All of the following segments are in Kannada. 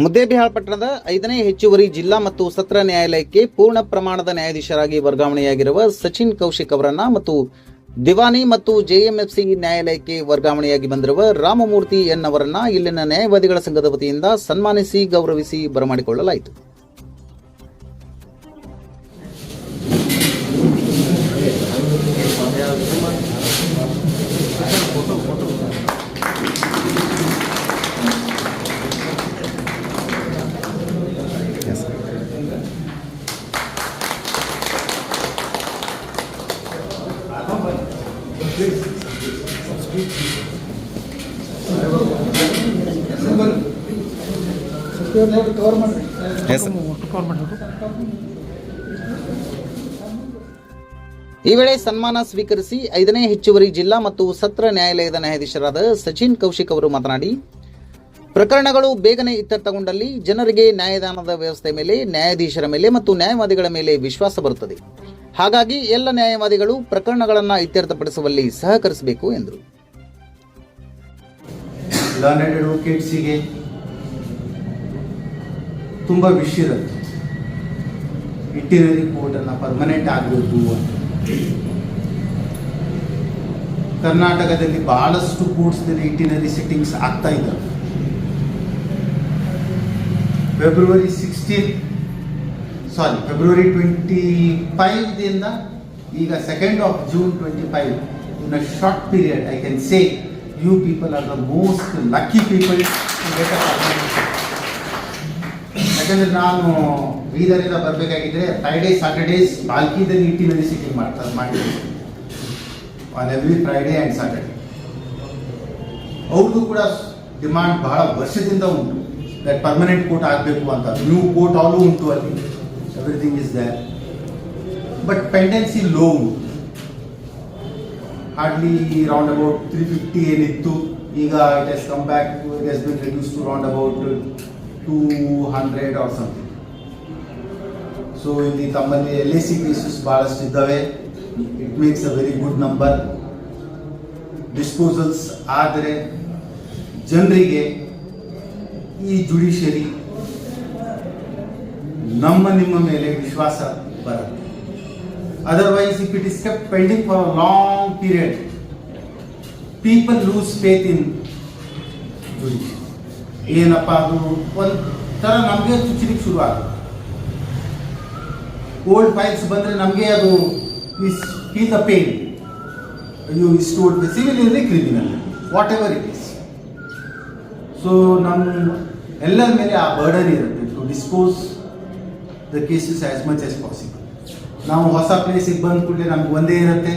ಮುದ್ದೇಬಿಹಾಳ್ ಪಟ್ಟಣದ ಐದನೇ ಹೆಚ್ಚುವರಿ ಜಿಲ್ಲಾ ಮತ್ತು ಸತ್ರ ನ್ಯಾಯಾಲಯಕ್ಕೆ ಪೂರ್ಣ ಪ್ರಮಾಣದ ನ್ಯಾಯಾಧೀಶರಾಗಿ ವರ್ಗಾವಣೆಯಾಗಿರುವ ಸಚಿನ್ ಕೌಶಿಕ್ ಅವರನ್ನ ಮತ್ತು ದಿವಾನಿ ಮತ್ತು ಜೆಎಂಎಫ್ಸಿ ನ್ಯಾಯಾಲಯಕ್ಕೆ ವರ್ಗಾವಣೆಯಾಗಿ ಬಂದಿರುವ ರಾಮಮೂರ್ತಿ ಎನ್ ಅವರನ್ನ ಇಲ್ಲಿನ ನ್ಯಾಯವಾದಿಗಳ ಸಂಘದ ವತಿಯಿಂದ ಸನ್ಮಾನಿಸಿ ಗೌರವಿಸಿ ಬರಮಾಡಿಕೊಳ್ಳಲಾಯಿತು. ಈ ವೇಳೆ ಸನ್ಮಾನ ಸ್ವೀಕರಿಸಿ ಐದನೇ ಹೆಚ್ಚುವರಿ ಜಿಲ್ಲಾ ಮತ್ತು ಸತ್ರ ನ್ಯಾಯಾಲಯದ ನ್ಯಾಯಾಧೀಶರಾದ ಸಚಿನ್ ಕೌಶಿಕ್ ಅವರು ಮಾತನಾಡಿ ಪ್ರಕರಣಗಳು ಬೇಗನೆ ಇತ್ಯರ್ಥಗೊಂಡಲ್ಲಿ ಜನರಿಗೆ ನ್ಯಾಯದಾನದ ವ್ಯವಸ್ಥೆ ಮೇಲೆ ನ್ಯಾಯಾಧೀಶರ ಮೇಲೆ ಮತ್ತು ನ್ಯಾಯವಾದಿಗಳ ಮೇಲೆ ವಿಶ್ವಾಸ ಬರುತ್ತದೆ. ಹಾಗಾಗಿ ಎಲ್ಲ ನ್ಯಾಯವಾದಿಗಳು ಪ್ರಕರಣಗಳನ್ನು ಇತ್ಯರ್ಥಪಡಿಸುವಲ್ಲಿ ಸಹಕರಿಸಬೇಕು ಎಂದರು. ತುಂಬ ವಿಶ್ ಇರುತ್ತೆ. ಇಟ್ಟಿನರಿ ಕೋರ್ಟನ್ನು ಪರ್ಮನೆಂಟ್ ಆಗಬೇಕು ಅಂತ. ಕರ್ನಾಟಕದಲ್ಲಿ ಬಹಳಷ್ಟು ಕೋರ್ಟ್ಸ್ನಲ್ಲಿ ಇಟ್ಟಿನರಿ ಸಿಟ್ಟಿಂಗ್ಸ್ ಆಗ್ತಾ ಇದ್ದಾವೆ February sixteen sorry February twenty ಫೈವ್ದಿಂದ ಈಗ second of June twenty five in a short period I can say you people are the most lucky people ಯಾಕಂದ್ರೆ ನಾನು ಬೀದರಿಂದ ಬರಬೇಕಾಗಿದ್ರೆ ಫ್ರೈಡೇ ಸ್ಯಾಟರ್ಡೇಸ್ ಬಾಲ್ಕಿದಲ್ಲಿ ಇಟ್ಟಿನಲ್ಲಿ ಸಿಟ್ಟಿಂಗ್ ಮಾಡ್ತಾರೆ ಮಾಡಿದ್ರು on every Friday and Saturday ಅವ್ರದ್ದು ಕೂಡ ಡಿಮಾಂಡ್ ಬಹಳ ವರ್ಷದಿಂದ ಉಂಟು. ದಟ್ ಪರ್ಮನೆಂಟ್ ಕೋರ್ಟ್ ಆಗಬೇಕು ಅಂತ. ನ್ಯೂ ಕೋರ್ಟ್ ಆಲು ಉಂಟು ಅಲ್ಲಿ. Everything is there but pendency low ಉಂಟು hardly round about three fifty ಏನಿತ್ತು. ಈಗ it's come back it's been reduce to round about two hundred or something so ಇಲ್ಲಿ ತಮ್ಮಲ್ಲಿ ಎಲ್ ಎ ಸಿ ಕೇಸಸ್ ಭಾಳಷ್ಟು ಇದ್ದಾವೆ. It makes a very good number disposals ಆದರೆ ಜನರಿಗೆ ಈ ಜುಡಿಷಿಯರಿ ನಮ್ಮ ನಿಮ್ಮ ಮೇಲೆ ವಿಶ್ವಾಸ ಬರುತ್ತೆ otherwise if it is kept pending for long period people lose faith in judiciary ಏನಪ್ಪ ಅದು ಒಂಥರ ನಮಗೆ ಚುಚ್ಚಲಿಕ್ಕೆ ಶುರು ಆಗುತ್ತೆ ಓಲ್ಡ್ ಫೈಲ್ಸ್ ಬಂದರೆ ನಮಗೆ ಅದು ಇಸ್ ಫೀಲ್ ದ ಪೇನ್ ಅಯ್ಯೋ, ಇಷ್ಟು ಓಲ್ಡ್ ಸಿವಿಲ್ ಇರಲಿ criminal whatever it is so ನಮ್ಮ ಎಲ್ಲರ ಮೇಲೆ ಆ ಬರ್ಡನ್ ಇರುತ್ತೆ to dispose the cases as much as possible ನಾವು ಹೊಸ ಪ್ಲೇಸಿಗೆ ಬಂದ ಕೂಡಲೇ ನಮ್ಗೆ ಒಂದೇ ಇರುತ್ತೆ.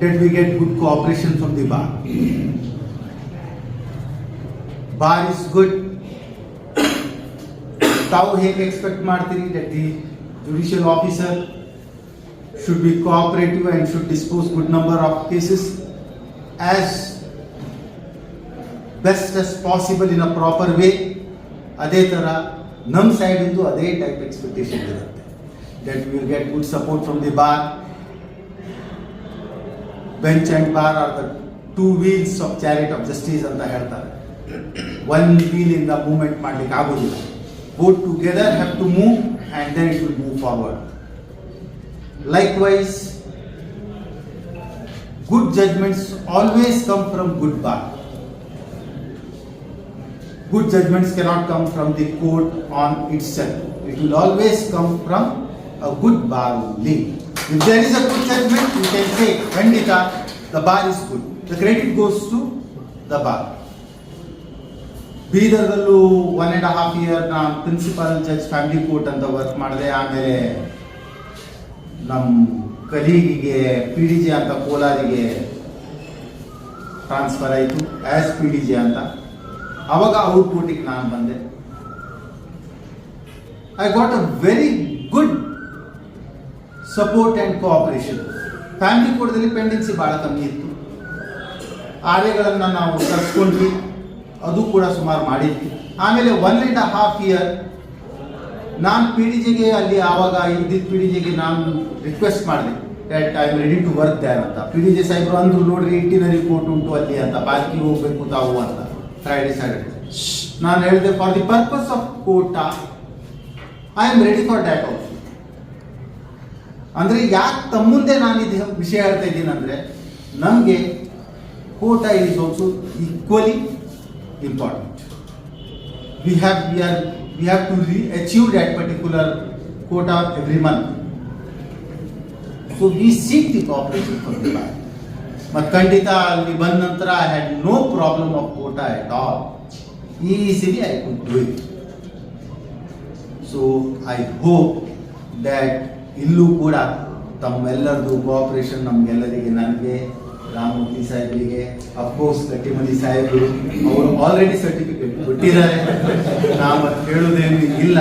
That we get good cooperation from the bar bar is good ತಾವು ಹೇಗೆ ಎಕ್ಸ್ಪೆಕ್ಟ್ ಮಾಡ್ತೀರಿ that the judicial officer should be cooperative and should dispose good number of cases as best as possible in a proper way ಅದೇ ಥರ ನಮ್ಮ ಸೈಡಿಂದು ಅದೇ ಟೈಪ್ ಎಕ್ಸ್ಪೆಕ್ಟೇಷನ್ ಇರುತ್ತೆ. That will get good support from the bar bench and bar are the two wheels of chariot of justice ಅಂತ ಹೇಳ್ತಾರೆ. ಒನ್ ವೀಲಿಂದ ಮೂವ್ಮೆಂಟ್ ಮಾಡ್ಲಿಕ್ಕೆ ಆಗೋದಿಲ್ಲ both together have to move and then it will move forward likewise good judgments always come from good bar good judgments cannot come from the court on itself. It will always come from a good bar only. If there is a good judgment, you can say, Pandita, the bar is good. The credit goes to the bar. ಬೀದರ್ದಲ್ಲೂ ಒನ್ ಆ್ಯಂಡ್ ಹಾಫ್ ಇಯರ್ ನಾನು ಪ್ರಿನ್ಸಿಪಲ್ ಜಡ್ಜ್ ಫ್ಯಾಮಿಲಿ ಕೋರ್ಟ್ ಅಂತ ವರ್ಕ್ ಮಾಡಿದೆ, ಆಮೇಲೆ ನಮ್ಮ ಕಲೀಗಿಗೆ ಪಿ ಡಿ ಜಿ ಅಂತ ಕೋಲಾರಿಗೆ ಟ್ರಾನ್ಸ್ಫರ್ ಆಯಿತು ಆ್ಯಸ್ ಪಿ ಡಿ ಜಿ ಅಂತ. ಅವಾಗ ಔಟ್ಪುಟಿಗೆ ನಾನು ಬಂದೆ. I got a very good support and cooperation family ಕೋರ್ಟ್ದಲ್ಲಿ pendency ಭಾಳ ಕಮ್ಮಿ ಇತ್ತು. ಆರ್ಯಗಳನ್ನು ನಾವು ತರಿಸ್ಕೊಂಡ್ವಿ ಅದು ಕೂಡ ಸುಮಾರು ಮಾಡಿದ್ವಿ. ಆಮೇಲೆ ಒನ್ ಆ್ಯಂಡ್ ಹಾಫ್ ಇಯರ್ ನಾನು ಪಿ ಡಿ ಜಿಗೆ ಅಲ್ಲಿ ಆವಾಗ ಇದ್ದಿದ್ದ ಪಿ ಡಿ ಜಿಗೆ ನಾನು ರಿಕ್ವೆಸ್ಟ್ ಮಾಡಿದೆ. I am ready to work there ಅಂತ. ಪಿ ಡಿ ಜಿ ಸಾಹೇಬರು ಅಂದರು ನೋಡ್ರಿ ಇಟ್ಟಿನ ರಿಪೋರ್ಟ್ ಉಂಟು ಅಲ್ಲಿ ಅಂತ ಬಾಲ್ಕಿ ಹೋಗಬೇಕು ತಾವು ಅಂತ. ಫ್ರೈಡೆ ಸ್ಯಾಟರ್ಡೆ ನಾನು ಹೇಳಿದೆ for the purpose of quota I am ready for that also ಅಂದರೆ ಯಾಕೆ ತಮ್ಮ ಮುಂದೆ ನಾನು ಇದು ವಿಷಯ ಹೇಳ್ತಾ ಇದ್ದೀನಿ ಅಂದ್ರೆ ನಮಗೆ quota is also equally important we have we are we have to achieve that particular quota every month. So we seek the cooperation from the bank. But Kandita ಬಂದ had no problem of quota at all. At i could do so i hope that ಇಲ್ಲೂ ಕೂಡ ತಮ್ಮೆಲ್ಲರದು ಕೋಆಪರೇಷನ್ ನಮಗೆಲ್ಲರಿಗೆ ನನಗೆ ರಾಮಮೂರ್ತಿ ಸಾಹೇಬರಿಗೆ ಅಫ್ಕೋರ್ಸ್ ಗಟ್ಟಿಮನಿ ಸಾಹೇಬರು, ಅವರು ಆಲ್ರೆಡಿ ಸರ್ಟಿಫಿಕೇಟ್ ಕೊಟ್ಟಿದ್ದಾರೆ. ನಾವು ಅದು ಹೇಳೋದೇನು ಇಲ್ಲ.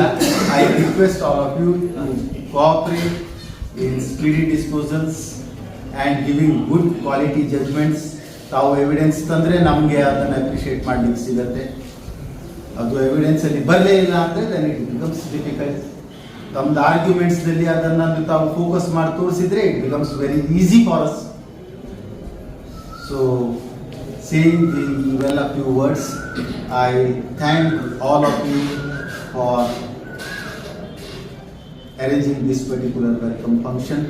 I request all of you cooperate in speedy disposals and giving good quality judgments ತಾವು ಎವಿಡೆನ್ಸ್ ತಂದರೆ ನಮಗೆ ಅದನ್ನು ಅಪ್ರಿಷಿಯೇಟ್ ಮಾಡಲಿಕ್ಕೆ ಸಿಗತ್ತೆ. ಅದು ಎವಿಡೆನ್ಸಲ್ಲಿ ಬರಲೇ ಇಲ್ಲ ಅಂದರೆ ದೆನ್ ಇಟ್ ಬಿಕಮ್ಸ್ ಡಿಫಿಕಲ್ಟ್ ತಮ್ಮದು ಆರ್ಗ್ಯುಮೆಂಟ್ಸ್ನಲ್ಲಿ ಅದನ್ನು ತಾವು ಫೋಕಸ್ ಮಾಡಿ ತೋರಿಸಿದ್ರೆ it becomes very easy for us so the well of few words I thank all of you for arranging this particular welcome function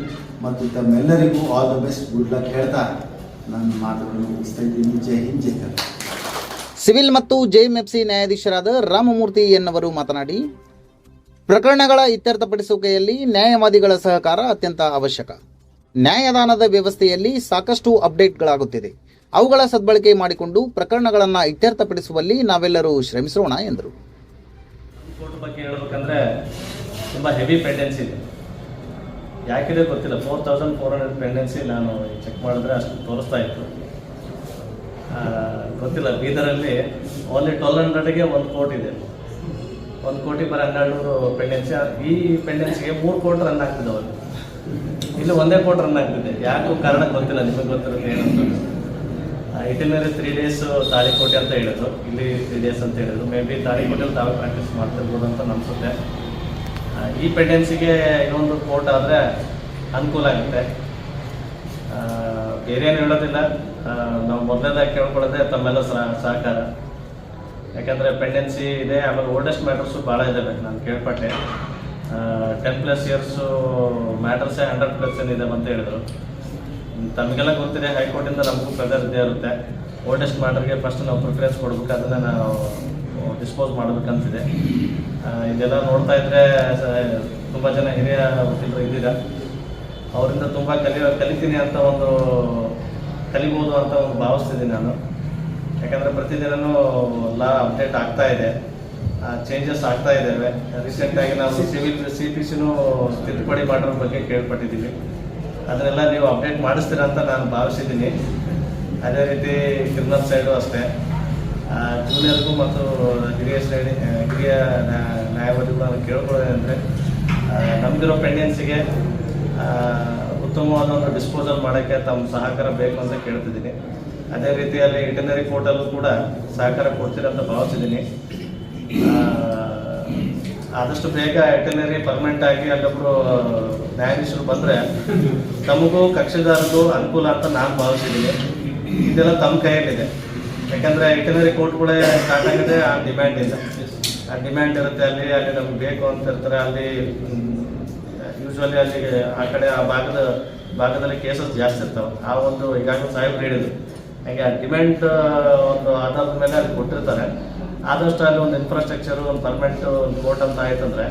ಮತ್ತು ತಮ್ಮೆಲ್ಲರಿಗೂ all the best good luck ಹೇಳ್ತಾ ನನ್ನ ಮಾತುಗಳನ್ನು ಮುಗಿಸ್ತಾ ಇದ್ದೀನಿ. ಜೈ ಹಿಂದ್, ಜೈ ಕರ್ನಾಟಕ. ಸಿವಿಲ್ ಮತ್ತು ಜೆಎಂಎಫ್ಸಿ ನ್ಯಾಯಾಧೀಶರಾದ ರಾಮಮೂರ್ತಿ ಎನ್ನವರು ಮಾತನಾಡಿ, ಪ್ರಕರಣಗಳ ಇತ್ಯರ್ಥಪಡಿಸುವಿಕೆಯಲ್ಲಿ ನ್ಯಾಯವಾದಿಗಳ ಸಹಕಾರ ಅತ್ಯಂತ ಅವಶ್ಯಕ. ನ್ಯಾಯದಾನದ ವ್ಯವಸ್ಥೆಯಲ್ಲಿ ಸಾಕಷ್ಟು ಅಪ್ಡೇಟ್ಗಳಾಗುತ್ತಿದೆ. ಅವುಗಳ ಸದ್ಬಳಕೆ ಮಾಡಿಕೊಂಡು ಪ್ರಕರಣಗಳನ್ನು ಇತ್ಯರ್ಥಪಡಿಸುವಲ್ಲಿ ನಾವೆಲ್ಲರೂ ಶ್ರಮಿಸೋಣ ಎಂದರು. ಕೋರ್ಟ್ ಬಗ್ಗೆ ಹೇಳಬೇಕಂದ್ರೆ ತುಂಬ ಹೆವಿ ಪೆಂಡೆನ್ಸಿ ಇದೆ. ಯಾಕಿದೆ ಗೊತ್ತಿಲ್ಲ. Four thousand four hundred pendency ನಾನು ಚೆಕ್ ಮಾಡಿದ್ರೆ ಅಷ್ಟು ತೋರಿಸ್ತಾ ಇತ್ತು. ಗೊತ್ತಿಲ್ಲ. ಬೀದರಲ್ಲಿ ಓನ್ಲಿ ಟ್ವೆಲ್ ಹಂಡ್ರೆಡ್ಗೆ ಒಂದು ಕೋಟಿ ಇದೆ. ಒಂದು ಕೋಟಿ ಬರೀ ಹನ್ನೆರಡು ನೂರು ಪೆಂಡೆನ್ಸಿ ಈ ಪೆಂಡೆನ್ಸಿಗೆ ಮೂರು ಕೋಟಿ ರನ್ ಆಗ್ತಿದ್ದಾವೆ ಇಲ್ಲಿ ಒಂದೇ ಕೋಟಿ ರನ್ ಆಗ್ತಿದೆ. ಯಾಕೂ ಕಾರಣ ಗೊತ್ತಿಲ್ಲ, ನಿಮಗೆ ಗೊತ್ತಿರುತ್ತೆ ಏನಂತ. ಇಟಿನರಿ ತ್ರೀ ಡೇಸ್ ತಾಳಿಕೋಟೆ ಅಂತ ಹೇಳಿದ್ರು. ಇಲ್ಲಿ ತ್ರೀ ಡೇಸ್ ಅಂತ ಹೇಳಿದ್ರು. ಮೇ ಬಿ ತಾಳಿಕೋಟೆಯಲ್ಲಿ ತಾವೇ ಪ್ರಾಕ್ಟೀಸ್ ಮಾಡ್ತಿರ್ಬೋದು ಅಂತ ಅನ್ಸುತ್ತೆ. ಈ ಪೆಂಡೆನ್ಸಿಗೆ ಇನ್ನೊಂದು ಕೋರ್ಟ್ ಆದರೆ ಅನುಕೂಲ ಆಗುತ್ತೆ. ಬೇರೆ ಏನು ಹೇಳೋದಿಲ್ಲ. ನಾವು ಮೊದಲನೇದಾಗಿ ಕೇಳ್ಕೊಳ್ಳೋದೆ ತಮ್ಮೆಲ್ಲ ಸಹ- ಸಹಕಾರ. ಯಾಕಂದರೆ ಪೆಂಡೆನ್ಸಿ ಇದೆ, ಆಮೇಲೆ ಓಲ್ಡೆಸ್ಟ್ ಮ್ಯಾಟರ್ಸು ಭಾಳ ಇದ್ದಾವೆ ನಾನು ಕೇಳ್ಪಟ್ಟೆ. ಟೆನ್ ಪ್ಲಸ್ ಇಯರ್ಸು ಮ್ಯಾಟರ್ಸೇ ಹಂಡ್ರೆಡ್ ಪ್ಲಸ್ ಏನಿದೆ ಅಂತ ಹೇಳಿದರು. ತಮಗೆಲ್ಲ ಗೊತ್ತಿದೆ, ಹೈಕೋರ್ಟಿಂದ ನಮಗೂ ಪ್ರೆಸರ್ ಇದೆ ಇರುತ್ತೆ. ಓಲ್ಡೆಸ್ಟ್ ಮ್ಯಾಟರ್ಗೆ ಫಸ್ಟ್ ನಾವು ಪ್ರಿಫರೆನ್ಸ್ ಅದನ್ನು ನಾವು ಡಿಸ್ಪೋಸ್ ಮಾಡಬೇಕಂತಿದೆ. ಇದೆಲ್ಲ ನೋಡ್ತಾ ಇದ್ರೆ ತುಂಬ ಜನ ಹಿರಿಯ ವಕೀಲರು ಇದ್ದೀರ? ಅವರಿಂದ ತುಂಬ ಕಲಿಯೋ ಕಲಿತೀನಿ ಅಂತ ಒಂದು, ಕಲಿಬೋದು ಅಂತ ಒಂದು ಭಾವಿಸ್ತಿದ್ದೀನಿ ನಾನು. ಯಾಕಂದರೆ ಪ್ರತಿದಿನವೂ ಲಾ ಅಪ್ಡೇಟ್ ಆಗ್ತಾ ಇದೆ. ಚೇಂಜಸ್ ಆಗ್ತಾ ಇದ್ದಾವೆ ರೀಸೆಂಟಾಗಿ ನಾವು ಸಿವಿಲ್ ಸಿ ಪಿ ಸಿನೂ ತಿದ್ದುಪಡಿ ಮಾಡೋದ್ರ ಬಗ್ಗೆ ಕೇಳ್ಪಟ್ಟಿದ್ದೀವಿ. ಅದನ್ನೆಲ್ಲ ನೀವು ಅಪ್ಡೇಟ್ ಮಾಡಿಸ್ತೀರಾ ಅಂತ ನಾನು ಭಾವಿಸಿದ್ದೀನಿ. ಅದೇ ರೀತಿ ಕ್ರಿಮಿನಲ್ ಸೈಡು ಅಷ್ಟೇ. ಜೂನಿಯರ್ಗೂ ಮತ್ತು ಹಿರಿಯ ಶ್ರೇಣಿ ಹಿರಿಯ ನ್ಯಾಯವಾದಿಗೂ ನಾನು ಕೇಳ್ಕೊಳ್ಳೋದಂದರೆ ನಮಗಿರೋ ಪೆಂಡೆನ್ಸಿಗೆ ಉತ್ತಮವಾದ ಒಂದು ಡಿಸ್ಪೋಸಲ್ ಮಾಡೋಕ್ಕೆ ತಮ್ಮ ಸಹಕಾರ ಬೇಕು ಅಂತ ಕೇಳ್ತಿದ್ದೀನಿ. ಅದೇ ರೀತಿಯಲ್ಲಿ ಇಟನರಿ ಕೋರ್ಟಲ್ಲೂ ಕೂಡ ಸಹಕಾರ ಕೊಡ್ತೀರಾ ಅಂತ ಭಾವಿಸಿದ್ದೀನಿ. ಆದಷ್ಟು ಬೇಗ ಇಟನರಿ ಪರ್ಮನೆಂಟ್ ಆಗಿ ಅಲ್ಲೊಬ್ರು ನ್ಯಾಯಾಧೀಶರು ಬಂದರೆ ತಮಗೂ ಕಕ್ಷಿದಾರರಿಗೂ ಅನುಕೂಲ ಅಂತ ನಾನು ಭಾವಿಸಿದ್ದೀನಿ ಇದೆಲ್ಲ ತಮ್ಮ ಕೈಯಲ್ಲಿದೆ. ಯಾಕಂದರೆ ಇಟನರಿ ಕೋರ್ಟ್ಗಳೇ ಸ್ಟಾರ್ಟ್ ಆಗಿದೆ, ಆ ಡಿಮ್ಯಾಂಡ್ ಇಲ್ಲ. ಆ ಡಿಮ್ಯಾಂಡ್ ಇರುತ್ತೆ ಅಲ್ಲಿ ಅಲ್ಲಿ ನಮ್ಗೆ ಬೇಕು ಅಂತ ಇರ್ತಾರೆ. ಅಲ್ಲಿ ಯೂಶ್ವಲಿ ಅಲ್ಲಿ ಆ ಕಡೆ, ಆ ಭಾಗದ, ಭಾಗದಲ್ಲಿ ಕೇಸಸ್ ಜಾಸ್ತಿ ಇರ್ತಾವೆ. ಆ ಒಂದು ಈಗಾಗಲೇ ಸಾಹೇಬ್ ಹೇಳಿದ್ರು. ಹಾಗೆ ಆ ಡಿಮ್ಯಾಂಡ್ ಒಂದು ಆಧಾರದ ಮೇಲೆ ಅಲ್ಲಿ ಕೊಟ್ಟಿರ್ತಾರೆ. ಆದಷ್ಟು ಅಲ್ಲಿ ಒಂದು ಇನ್ಫ್ರಾಸ್ಟ್ರಕ್ಚರು ಒಂದು ಪರ್ಮನೆಂಟ್ ಒಂದು ಕೋರ್ಟ್ ಅಂತ ಆಯ್ತಂದ್ರೆ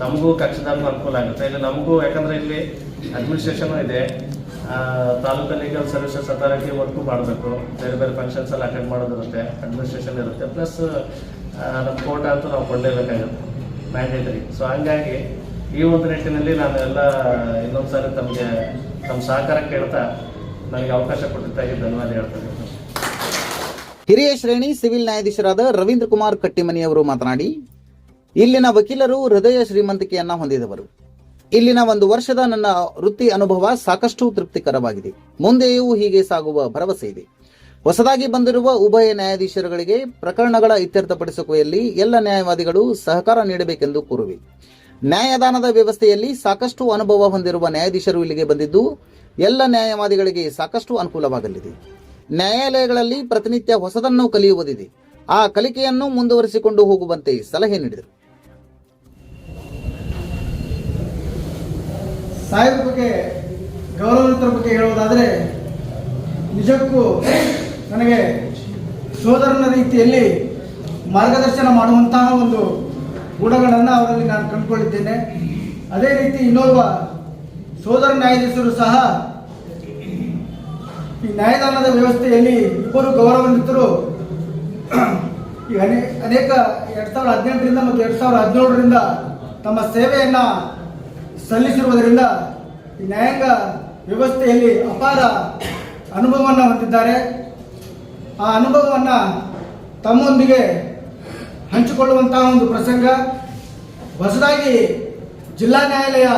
ತಮಗೂ ಕಕ್ಷದಾರ್ಗೂ ಅನುಕೂಲ ಆಗುತ್ತೆ. ಇಲ್ಲಿ ನಮಗೂ ಯಾಕಂದರೆ ಇಲ್ಲಿ ಅಡ್ಮಿನಿಸ್ಟ್ರೇಷನು ಇದೆ. Taluk legal services authority work ಮಾಡಬೇಕು. ಬೇರೆ ಬೇರೆ ಫಂಕ್ಷನ್ಸ್ ಎಲ್ಲ ಅಟೆಂಡ್ ಮಾಡೋದಿರುತ್ತೆ ಅಡ್ಮಿನಿಸ್ಟ್ರೇಷನ್ ಇರುತ್ತೆ. ಪ್ಲಸ್ ನಮ್ಮ ಕೋರ್ಟ್ ಅಂತೂ ನಾವು ಕೊಡಲೇಬೇಕಾಗುತ್ತೆ. ಮ್ಯಾಂಡೇಟರಿ ಸೊ ಹಂಗಾಗಿ ಈ ಒಂದು ನಿಟ್ಟಿನಲ್ಲಿ ನಾನು ಎಲ್ಲ ಇನ್ನೊಂದು ಸಾರಿ ತಮಗೆ ತಮ್ಮ ಸಹಕಾರ ಕೇಳ್ತಾ ನನಗೆ ಅವಕಾಶ ಕೊಟ್ಟಿದ್ದಾಗಿ ಧನ್ಯವಾದ ಹೇಳ್ತೀನಿ. ಹಿರಿಯ ಶ್ರೇಣಿ ಸಿವಿಲ್ ನ್ಯಾಯಾಧೀಶರಾದ ರವೀಂದ್ರ ಕುಮಾರ್ ಕಟ್ಟಿಮನಿಯವರು ಮಾತನಾಡಿ, ಇಲ್ಲಿನ ವಕೀಲರು ಹೃದಯ ಶ್ರೀಮಂತಿಕೆಯನ್ನ ಹೊಂದಿದವರು. ಇಲ್ಲಿನ ಒಂದು ವರ್ಷದ ನನ್ನ ವೃತ್ತಿ ಅನುಭವ ಸಾಕಷ್ಟು ತೃಪ್ತಿಕರವಾಗಿದೆ. ಮುಂದೆಯೂ ಹೀಗೆ ಸಾಗುವ ಭರವಸೆ ಇದೆ. ಹೊಸದಾಗಿ ಬಂದಿರುವ ಉಭಯ ನ್ಯಾಯಾಧೀಶರುಗಳಿಗೆ ಪ್ರಕರಣಗಳ ಇತ್ಯರ್ಥಪಡಿಸುವಿಕೆಯಲ್ಲಿ ಎಲ್ಲ ನ್ಯಾಯವಾದಿಗಳು ಸಹಕಾರ ನೀಡಬೇಕೆಂದು ಕೋರುವೆ. ನ್ಯಾಯದಾನದ ವ್ಯವಸ್ಥೆಯಲ್ಲಿ ಸಾಕಷ್ಟು ಅನುಭವ ಹೊಂದಿರುವ ನ್ಯಾಯಾಧೀಶರು ಇಲ್ಲಿಗೆ ಬಂದಿದ್ದು, ಎಲ್ಲ ನ್ಯಾಯವಾದಿಗಳಿಗೆ ಸಾಕಷ್ಟು ಅನುಕೂಲವಾಗಲಿದೆ. ನ್ಯಾಯಾಲಯಗಳಲ್ಲಿ ಪ್ರತಿನಿತ್ಯ ಹೊಸದನ್ನು ಕಲಿಯುವುದಿದೆ. ಆ ಕಲಿಕೆಯನ್ನು ಮುಂದುವರಿಸಿಕೊಂಡು ಹೋಗುವಂತೆ ಸಲಹೆ ನೀಡಿದರು. ಸಾಹೇಬ್ರ ಬಗ್ಗೆ, ಗೌರವಾನ್ವಿತರ ಬಗ್ಗೆ ಹೇಳುವುದಾದರೆ, ನಿಜಕ್ಕೂ ನನಗೆ ಸೋದರನ ರೀತಿಯಲ್ಲಿ ಮಾರ್ಗದರ್ಶನ ಮಾಡುವಂತಹ ಒಂದು ಗುಣಗಳನ್ನು ಅವರಲ್ಲಿ ನಾನು ಕಂಡುಕೊಂಡಿದ್ದೇನೆ ಅದೇ ರೀತಿ ಇನ್ನೋರ್ವ ಸೋದರ ನ್ಯಾಯಾಧೀಶರು ಸಹ ಈ ನ್ಯಾಯದಾನದ ವ್ಯವಸ್ಥೆಯಲ್ಲಿ ಇಬ್ಬರು ಗೌರವಾನ್ವಿತರು ಈ ಅನೇ ಅನೇಕ ಎರಡು ಸಾವಿರದ ಹದಿನೆಂಟರಿಂದ ಮತ್ತು ಎರಡು ಸಾವಿರದ ಹದಿನೇಳರಿಂದ ತಮ್ಮ ಸೇವೆಯನ್ನು ಸಲ್ಲಿಸಿರುವುದರಿಂದ ಈ ನ್ಯಾಯಾಂಗ ವ್ಯವಸ್ಥೆಯಲ್ಲಿ ಅಪಾರ ಅನುಭವವನ್ನು ಹೊಂದಿದ್ದಾರೆ. ಆ ಅನುಭವವನ್ನು ತಮ್ಮೊಂದಿಗೆ ಹಂಚಿಕೊಳ್ಳುವಂತಹ ಒಂದು ಪ್ರಸಂಗ. ಹೊಸದಾಗಿ ಜಿಲ್ಲಾ ನ್ಯಾಯಾಲಯ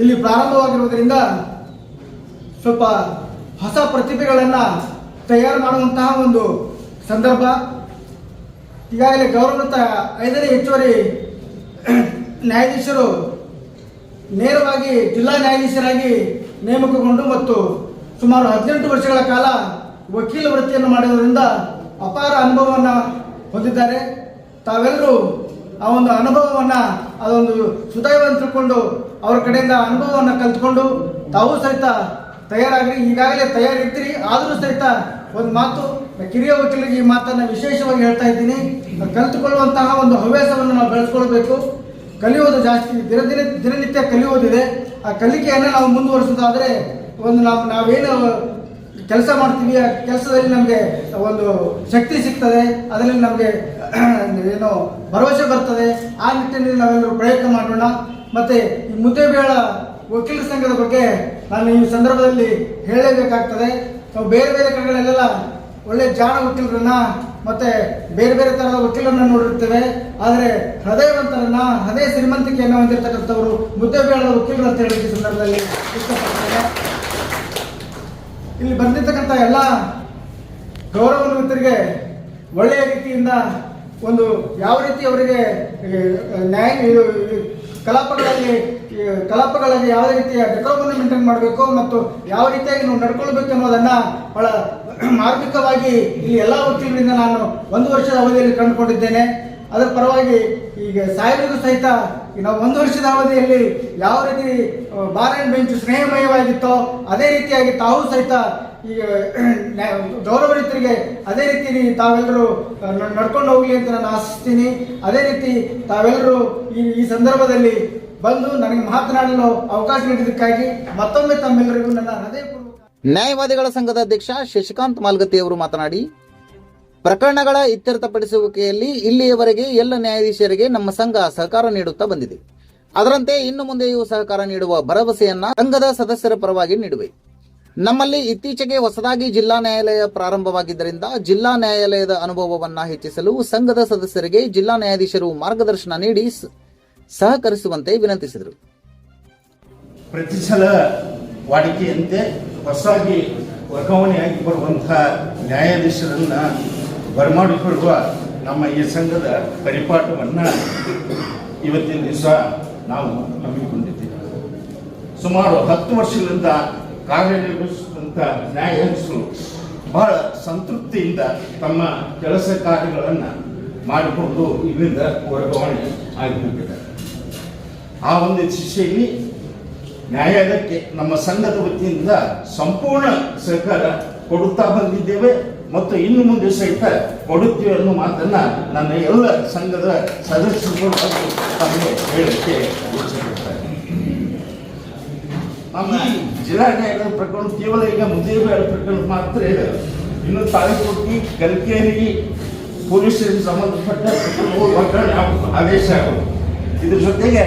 ಇಲ್ಲಿ ಪ್ರಾರಂಭವಾಗಿರುವುದರಿಂದ ಸ್ವಲ್ಪ ಹೊಸ ಪ್ರತಿಭೆಗಳನ್ನು ತಯಾರು ಮಾಡುವಂತಹ ಒಂದು ಸಂದರ್ಭ. ಈಗಾಗಲೇ ಗೌರವಂತ ಐದನೇ ಹೆಚ್ಚುವರಿ ನ್ಯಾಯಾಧೀಶರು ನೇರವಾಗಿ ಜಿಲ್ಲಾ ನ್ಯಾಯಾಧೀಶರಾಗಿ ನೇಮಕಗೊಂಡು ಮತ್ತು ಸುಮಾರು ಹದಿನೆಂಟು ವರ್ಷಗಳ ಕಾಲ ವಕೀಲ ವೃತ್ತಿಯನ್ನು ಮಾಡಿರುವುದರಿಂದ ಅಪಾರ ಅನುಭವವನ್ನು ಹೊಂದಿದ್ದಾರೆ. ತಾವೆಲ್ಲರೂ ಆ ಒಂದು ಅನುಭವವನ್ನು, ಅದೊಂದು ಸುದೈವವನ್ನು ತಿಳ್ಕೊಂಡು ಅವರ ಕಡೆಯಿಂದ ಅನುಭವವನ್ನು ಕಲ್ತ್ಕೊಂಡು ತಾವು ಸಹಿತ ತಯಾರಾಗ್ರಿ, ಈಗಾಗಲೇ ತಯಾರಿದ್ದೀರಿ. ಆದರೂ ಸಹಿತ ಒಂದು ಮಾತು ಕಿರಿಯ ವಕೀಲರಿಗೆ ಈ ಮಾತನ್ನು ವಿಶೇಷವಾಗಿ ಹೇಳ್ತಾ ಇದ್ದೀನಿ. ಕಲಿತುಕೊಳ್ಳುವಂತಹ ಒಂದು ಹವ್ಯಾಸವನ್ನು ನಾವು ಬೆಳೆಸ್ಕೊಳ್ಬೇಕು. ಕಲಿಯೋದು ಜಾಸ್ತಿ ದಿನ ದಿನ ದಿನನಿತ್ಯ ಕಲಿಯೋದಿದೆ ಆ ಕಲಿಕೆಯನ್ನು ನಾವು ಮುಂದುವರಿಸೋದಾದರೆ ಒಂದು ನಾವು, ನಾವೇನು ಕೆಲಸ ಮಾಡ್ತೀವಿ, ಆ ಕೆಲಸದಲ್ಲಿ ನಮಗೆ ಒಂದು ಶಕ್ತಿ ಸಿಗ್ತದೆ. ಅದರಲ್ಲಿ ನಮಗೆ ಏನು ಭರವಸೆ ಬರ್ತದೆ. ಆ ನಿಟ್ಟಿನಲ್ಲಿ ನಾವೆಲ್ಲರೂ ಪ್ರಯತ್ನ ಮಾಡೋಣ. ಮತ್ತೆ ಈ ಮುದ್ದೇಬೇಳ ವಕೀಲರ ಸಂಘದ ಬಗ್ಗೆ ನಾನು ಈ ಸಂದರ್ಭದಲ್ಲಿ ಹೇಳಲೇಬೇಕಾಗ್ತದೆ ನಾವು ಬೇರೆ ಬೇರೆ ಕಡೆಗಳಲ್ಲೆಲ್ಲ ಒಳ್ಳೆ ಜಾಣ ವಕೀಲರನ್ನ ಮತ್ತೆ ಬೇರೆ ಬೇರೆ ತರಹದ ವಕೀಲರನ್ನ ನೋಡಿರ್ತೇವೆ ಆದರೆ ಹೃದಯವಂತರನ್ನ, ಹೃದಯ ಶ್ರೀಮಂತಿಕೆಯನ್ನು ಹೊಂದಿರತಕ್ಕಂಥವರು ಮುದ್ದೇಬೇಳದ ವಕೀಲರು ಅಂತ ಹೇಳಿ ಈ ಸಂದರ್ಭದಲ್ಲಿ ಇಲ್ಲಿ ಬಂದಿರತಕ್ಕಂಥ ಎಲ್ಲ ಗೌರವಾನ್ವಿತರಿಗೆ ಒಳ್ಳೆಯ ರೀತಿಯಿಂದ ಒಂದು ಯಾವ ರೀತಿ ಅವರಿಗೆ ನ್ಯಾಯ ಕಲಾಪಗಳಲ್ಲಿ ಕಲಾಪಗಳಲ್ಲಿ ಯಾವ ರೀತಿಯ ಡೆಕೋರಮನ್ನು ಮೇಂಟೈನ್ ಮಾಡಬೇಕು ಮತ್ತು ಯಾವ ರೀತಿಯಾಗಿ ನಾವು ನಡ್ಕೊಳ್ಬೇಕು ಅನ್ನೋದನ್ನು ಬಹಳ ಮಾರ್ಮಿಕವಾಗಿ ಇಲ್ಲಿ ಎಲ್ಲ ವಕೀಲರಿಂದ ನಾನು ಒಂದು ವರ್ಷದ ಅವಧಿಯಲ್ಲಿ ಕಂಡುಕೊಂಡಿದ್ದೇನೆ. ಅದರ ಪರವಾಗಿ ಈಗ ಸಾಹೇಬರಿಗೂ ಸಹಿತ ನಾವು ಒಂದು ವರ್ಷದ ಅವಧಿಯಲ್ಲಿ ಯಾವ ರೀತಿ ಬಾರ್ ಅಂಡ್ ಬೆಂಚ್ ಸ್ನೇಹಮಯವಾಗಿತ್ತೋ, ಅದೇ ರೀತಿಯಾಗಿ ತಾವು ಸಹಿತ ಈಗ ಗೌರವರಿತರಿಗೆ ಅದೇ ರೀತಿ ತಾವೆಲ್ಲರೂ ನಡ್ಕೊಂಡು ಹೋಗಲಿ ಅಂತ ನಾನು ಆಶಿಸ್ತೀನಿ. ಅದೇ ರೀತಿ ತಾವೆಲ್ಲರೂ ಈ ಈ ಸಂದರ್ಭದಲ್ಲಿ ಬಂದು ನನಗೆ ಮಾತನಾಡಲು ಅವಕಾಶ ನೀಡಿದ್ದಕ್ಕಾಗಿ ಮತ್ತೊಮ್ಮೆ ತಮ್ಮೆಲ್ಲರಿಗೂ ನನ್ನ ಹೃದಯಪೂರ್ವಕ ನ್ಯಾಯವಾದಿಗಳ ಸಂಘದ ಅಧ್ಯಕ್ಷ ಶಶಿಕಾಂತ್ ಮಾಲ್ಗತ್ತಿ ಅವರು ಮಾತನಾಡಿ, ಪ್ರಕರಣಗಳ ಇತ್ಯರ್ಥಪಡಿಸುವಿಕೆಯಲ್ಲಿ ಇಲ್ಲಿಯವರೆಗೆ ಎಲ್ಲ ನ್ಯಾಯಾಧೀಶರಿಗೆ ನಮ್ಮ ಸಂಘ ಸಹಕಾರ ನೀಡುತ್ತಾ ಬಂದಿದೆ. ಅದರಂತೆ ಇನ್ನು ಮುಂದೆಯೂ ಸಹಕಾರ ನೀಡುವ ಭರವಸೆಯನ್ನ ಸಂಘದ ಸದಸ್ಯರ ಪರವಾಗಿ ನೀಡುವೆ. ನಮ್ಮಲ್ಲಿ ಇತ್ತೀಚೆಗೆ ಹೊಸದಾಗಿ ಜಿಲ್ಲಾ ನ್ಯಾಯಾಲಯ ಪ್ರಾರಂಭವಾಗಿದ್ದರಿಂದ ಜಿಲ್ಲಾ ನ್ಯಾಯಾಲಯದ ಅನುಭವವನ್ನ ಹೆಚ್ಚಿಸಲು ಸಂಘದ ಸದಸ್ಯರಿಗೆ ಜಿಲ್ಲಾ ನ್ಯಾಯಾಧೀಶರು ಮಾರ್ಗದರ್ಶನ ನೀಡಿ ಸಹಕರಿಸುವಂತೆ ವಿನಂತಿಸಿದರು. ಪ್ರತಿ ಸಲ ವಾಡಿಕೆಯಂತೆ ಹೊಸದಾಗಿ ವರ್ಗಾವಣೆಯಾಗಿ ಬರುವಂತಹ ನ್ಯಾಯಾಧೀಶರನ್ನ ಬರಮಾಡಿಕೊಳ್ಳುವ ನಮ್ಮ ಈ ಸಂಘದ ಪರಿಪಾಠವನ್ನು ಇವತ್ತಿನ ದಿವಸ ನಾವು ಹಮ್ಮಿಕೊಂಡಿದ್ದೇವೆ. ಸುಮಾರು ಹತ್ತು ವರ್ಷಗಳಿಂದ ಕಾರ್ಯನಿರ್ವಹಿಸಿದಂಥ ನ್ಯಾಯಾಧೀಶರು ಬಹಳ ಸಂತೃಪ್ತಿಯಿಂದ ತಮ್ಮ ಕೆಲಸ ಕಾರ್ಯಗಳನ್ನು ಮಾಡಿಕೊಂಡು ಇಲ್ಲಿಂದ ವರ್ಗಾವಣೆ ಆಗಿಬಿಟ್ಟಿದ್ದಾರೆ ಆ ಒಂದು ಶಿಷ್ಯಲ್ಲಿ ನ್ಯಾಯಾಲಯಕ್ಕೆ ನಮ್ಮ ಸಂಘದ ವತಿಯಿಂದ ಸಂಪೂರ್ಣ ಸಹಕಾರ ಕೊಡುತ್ತಾ ಬಂದಿದ್ದೇವೆ ಮತ್ತು ಇನ್ನು ಮುಂದೆ ಸಹಿತ ಕೊಡುತ್ತೇವೆ ಅನ್ನೋ ಮಾತನ್ನ ನನ್ನ ಎಲ್ಲ ಸಂಘದ ಸದಸ್ಯರು ತಮಗೆ ಹೇಳಕ್ಕೆ ನಮ್ಮ ಜಿಲ್ಲಾ ನ್ಯಾಯಾಲಯದ ಪ್ರಕರಣ ಕೇವಲ ಈಗ ಮುದ್ದೇಬೇಡ ಪ್ರಕರಣ ಮಾತ್ರ ಇನ್ನು ತಾಲೂಕು ಕಲ್ಕೇರಿ ಪೊಲೀಸ್ ಸ್ಟೇಷನ್ ಸಂಬಂಧಪಟ್ಟ ಪ್ರಕರಣ ಆದೇಶ ಆಗೋದು. ಇದ್ರ ಜೊತೆಗೆ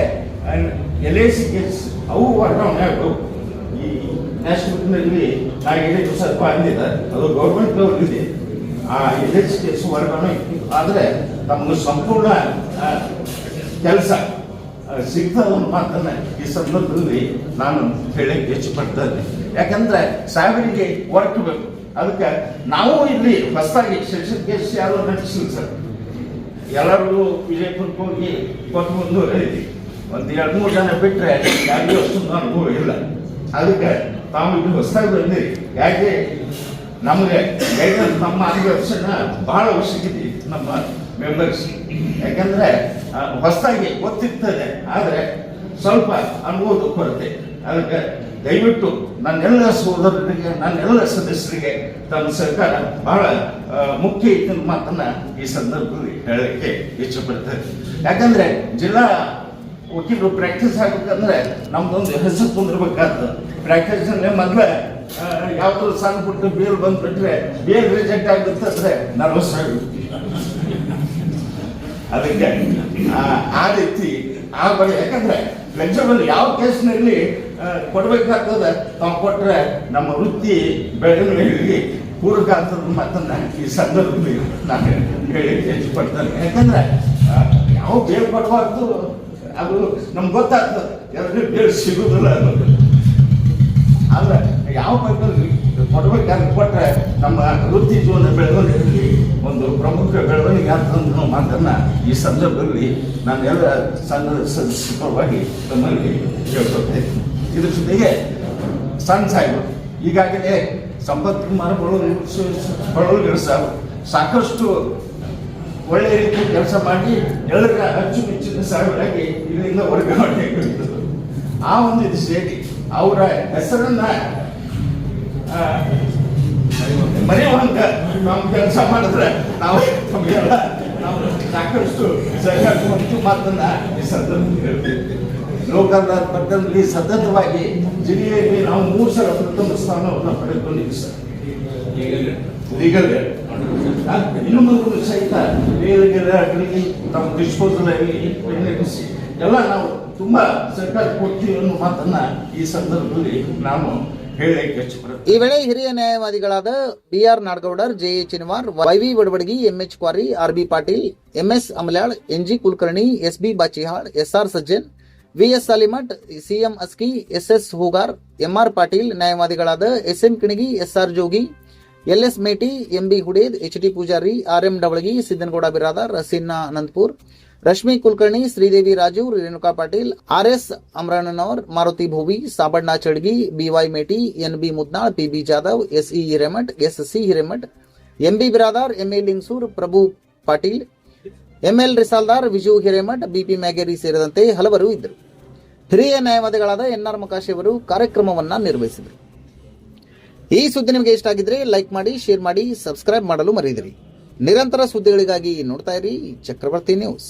ಎಲ್ ಐ ಸಿ ಕೇಸ್ ಅವು ವರ್ಗಾವಣೆ ಆಗಬೇಕು ಈ ನ್ಯಾಷನಲ್ ನಾ ಹೇಳಿದ್ದು ಸ್ವಲ್ಪ ಅಂದಿದೆ ಅದು ಗೌರ್ಮೆಂಟ್ ಇದೆ ಆ ಸಿ ಕೇಸ್ ವರ್ಗಾವಣೆ ಆದರೆ ತಮ್ಮ ಸಂಪೂರ್ಣ ಕೆಲಸ ಸಿಗ್ತದ ಮಾತನ್ನ ಈ ಸಂದರ್ಭದಲ್ಲಿ ನಾನು ಹೇಳಕ್ಕೆ ಇಷ್ಟಪಡ್ತೇನೆ ಯಾಕಂದ್ರೆ ವರ್ಕ್ ಬೇಕು ಅದಕ್ಕೆ ನಾವು ಇಲ್ಲಿ ಹೊಸದಾಗಿ ಕೇಸ್ ಯಾರು ನಡೆಸಿಲ್ಲ ಸರ್. ಎಲ್ಲರಿಗೂ ವಿಜಯಪುರಕ್ಕೆ ಹೋಗಿ ಕೊಟ್ಟು ಮುಂದುವರೆದಿದ್ವಿ ಒಂದು ಎರಡು ಮೂರು ಜನ ಬಿಟ್ಟರೆ ಯಾರಿಗೂ ಅಷ್ಟು ಅನುಭವ ಇಲ್ಲ. ಅದಕ್ಕೆ ತಾವು ಇಲ್ಲಿ ಹೊಸದಾಗಿ ಬಂದಿರಿ. ಯಾಕೆ? ನಮಗೆ ನಮ್ಮ ಮಾರ್ಗದರ್ಶನ ಬಹಳ ಅವಶ್ಯಕತೆ ನಮ್ಮ ಮೆಂಬರ್ಸ್ ಯಾಕಂದ್ರೆ ಹೊಸದಾಗಿ ಗೊತ್ತಿರ್ತದೆ. ಆದರೆ ಸ್ವಲ್ಪ ಅನುಭವದ ಕೊರತೆ. ಅದಕ್ಕೆ ದಯವಿಟ್ಟು ನನ್ನೆಲ್ಲ ಸಹೋದರರಿಗೆ ನನ್ನೆಲ್ಲ ಸದಸ್ಯರಿಗೆ, ತಮ್ಮ ಸರ್ಕಾರ ಬಹಳ ಮುಖ್ಯ ಇದ್ದ ಮಾತನ್ನ ಈ ಸಂದರ್ಭದಲ್ಲಿ ಹೇಳಲಿಕ್ಕೆ ಇಚ್ಛಪಡ್ತಾರೆ ಯಾಕಂದ್ರೆ ಜಿಲ್ಲಾ ವಕೀಲರು ಪ್ರಾಕ್ಟೀಸ್ ಆಗ್ಬೇಕಂದ್ರೆ ನಮ್ದೊಂದು ಹೆಸರು ಕುಂದಿರ್ಬೇಕಾಗ್ತದೆ ಪ್ರಾಕ್ಟೀಸ್ ಮೊದಲೇ ಯಾವ್ದು ಸಣ್ಣ ಪುಟ್ಟ ಬೇಲ್ ಬಂದ್ಬಿಟ್ರೆ ಬೇಲ್ ರಿಜೆಕ್ಟ್ ಆಗುತ್ತಂದ್ರೆ ನರ್ವಸ್ ಆಗುತ್ತೆ ಅದಕ್ಕೆ ಆ- ರೀತಿ ಆ ಬಳಿ ಯಾಕಂದ್ರೆ ಫ್ಲೆಕ್ಸಿಬಲ್ ಯಾವ ಕೇಸ್ನಲ್ಲಿ ಕೊಡ್ಬೇಕಾಗ್ತದೆ, ತಾವು ಕೊಟ್ಟರೆ ನಮ್ಮ ವೃತ್ತಿ ಬೆಳವಣಿಗೆಗೆ ಪೂರಕ ಅಂತದ ಮಾತನ್ನು ಈ ಸಂದರ್ಭದಲ್ಲಿ ನಾನು ಹೇಳಿಕ್ಕೆ ಇಷ್ಟಪಡ್ತೇನೆ ಯಾಕಂದ್ರೆ ಯಾವ ಬೇಲ್ ಕೊಡಬಾರ್ದು, ಅದು ನಮ್ಗೆ ಗೊತ್ತಾಗ್ತದೆ. ಎರಡು ಬೇಲ್ ಸಿಗುದಿಲ್ಲ ಅನ್ನೋದು. ಆದ್ರೆ ಯಾವ ಪೈಪಲ್ಲಿ ಕೊಡ್ಬೇಕಾದ್ರೆ ಕೊಟ್ಟರೆ ನಮ್ಮ ವೃತ್ತಿ ಜೀವನ ಬೆಳವಣಿಗೆಯಲ್ಲಿ ಒಂದು ಪ್ರಮುಖ ಬೆಳವಣಿಗೆ ಅಂತ ಅನ್ನೋ ಮಾತನ್ನ ಈ ಸಂದರ್ಭದಲ್ಲಿ ನಾನು ನಮ್ಮಲ್ಲಿ ಪರವಾಗಿ ತಮ್ಮಲ್ಲಿ ಹೇಳ್ಕೊಳ್ತೇನೆ ಇದ್ರ ಜೊತೆಗೆ ಸಣ್ಣ ಸಾಹೇಬರು ಈಗಾಗಲೇ ಸಂಪತ್ ಕುಮಾರ್ ಬಳೂರು ಸಾಹೇಬ್ ಸಾಕಷ್ಟು ಒಳ್ಳೆಯ ರೀತಿ ಕೆಲಸ ಮಾಡಿ ಎಲ್ಲರ ಅಚ್ಚುಮೆಚ್ಚಿನ ಸಾಹೇಬರಾಗಿ ಇಲ್ಲಿಂದ ವರ್ಗಾವಣೆ ಆ ಒಂದು ಇದು ಸೇರಿ ಅವರ ಹೆಸರನ್ನ ಆ, ಮರೆಯುವಂಗ ನಮ್ ಕೆಲಸ ಮಾಡಿದ್ರೆ ನಾವು ನಮಗೆಲ್ಲ ನಾವು ಸಾಕಷ್ಟು ಸರಿಯಾಗಿ ಮಾತನ್ನ ಈ ಸಂದರ್ಭದಲ್ಲಿ ಹೇಳ್ತಿದ್ದೆ ಲೋಕದ ಪಟ್ಟಣದಲ್ಲಿ ಸತತವಾಗಿ ಜಿಲ್ಲೆಯಲ್ಲಿ ನಾವು ಮೂರು ಸಲ ಪ್ರಥಮ ಸ್ಥಾನವನ್ನು ಪಡೆದುಕೊಂಡಿದ್ದೀವಿ ಸರ್. ಲೀಗಲ್ ಇನ್ನು ಮುಂದೆ ಸಹಿತ ಆಗಲಿ ನಮ್ಮ ಡಿಸ್ಪೋಸಲ್ ಆಗಲಿ ನಿರ್ಮಿಸಿ ಎಲ್ಲ ನಾವು ತುಂಬಾ ಸರ್ಕಾರ ಕೊಡ್ತೀವಿ ಅನ್ನೋ ಮಾತನ್ನ ಈ ಸಂದರ್ಭದಲ್ಲಿ ನಾನು ಈ ವೇಳೆ ಹಿರಿಯ ನ್ಯಾಯವಾದಿಗಳಾದ BR Nadagoudar, JA Chinwar, YV Vadavadagi MH Kwari R B Patil, MS Amalyal, NG Kulkarni, SB Bachihal, SR Sajjan, VS Salimath, CM Aski, SS Hoogar, MR Patil ನ್ಯಾಯವಾದಿಗಳಾದ SM Kinagi, SR Jogi, LS Meti, MB Huded H D Pujari R M Davalagi, Siddanagouda Biradar Sinna Anantapur Rashmi Kulkarni, Sridevi Raju, Renuka Patil RS Amarannanavar Maruti Bhovi, Sabanna Chadgi BY Meti NB Mudnal PB Jadhav SE Hiremath SC Hiremath MB Biradar MA Lingasur, Prabhu Patil ML Risaldar, Viju Hiremath BP Mageri ಸೇರಿದಂತೆ ಹಲವರು ಇದ್ದರು. ಹಿರಿಯ ನ್ಯಾಯವಾದಿಗಳಾದ ಎನ್ಆರ್ ಮಕಾಶಿ ಅವರು ಕಾರ್ಯಕ್ರಮವನ್ನು ನಿರ್ವಹಿಸಿದರು. ಈ ಸುದ್ದಿ ನಿಮಗೆ ಇಷ್ಟ ಆಗಿದ್ರೆ ಲೈಕ್ ಮಾಡಿ, ಶೇರ್ ಮಾಡಿ, ಸಬ್ಸ್ಕ್ರೈಬ್ ಮಾಡಲು ಮರೆಯದಿರಿ ನಿರಂತರ ಸುದ್ದಿಗಳಿಗಾಗಿ ನೋಡ್ತಾ ಇರಿ, ಚಕ್ರವರ್ತಿ ನ್ಯೂಸ್.